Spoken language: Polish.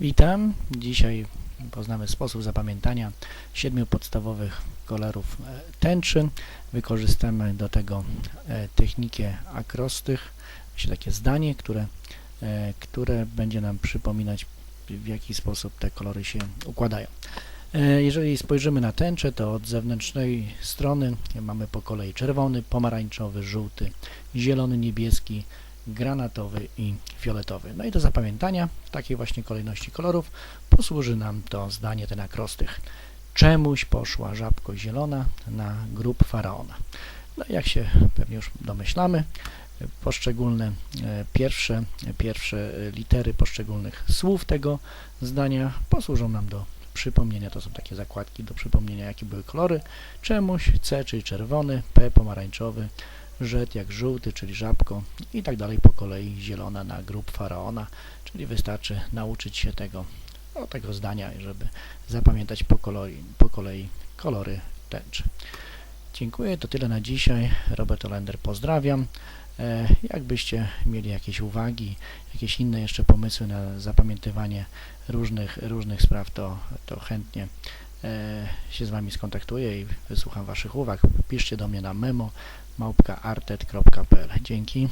Witam. Dzisiaj poznamy sposób zapamiętania siedmiu podstawowych kolorów e, tęczy. Wykorzystamy do tego e, technikę akrostych, czyli takie zdanie, które, e, które będzie nam przypominać w jaki sposób te kolory się układają. Jeżeli spojrzymy na tęczę, to od zewnętrznej strony mamy po kolei czerwony, pomarańczowy, żółty, zielony, niebieski, granatowy i fioletowy. No i do zapamiętania w takiej właśnie kolejności kolorów posłuży nam to zdanie, ten akrostych. Czemuś poszła żabko zielona na grób faraona. No jak się pewnie już domyślamy, poszczególne e, pierwsze, pierwsze e, litery poszczególnych słów tego zdania posłużą nam do przypomnienia, to są takie zakładki do przypomnienia, jakie były kolory. Czemuś, C, czyli czerwony, P, pomarańczowy, Żet jak żółty, czyli żabko i tak dalej po kolei zielona na grób faraona, czyli wystarczy nauczyć się tego, no, tego zdania, żeby zapamiętać po kolei, po kolei kolory tęczy. Dziękuję, to tyle na dzisiaj. Robert Olender pozdrawiam. E, Jakbyście mieli jakieś uwagi, jakieś inne jeszcze pomysły na zapamiętywanie różnych, różnych spraw, to, to chętnie się z Wami skontaktuję i wysłucham Waszych uwag. Piszcie do mnie na memo małpka.artet.pl. Dzięki.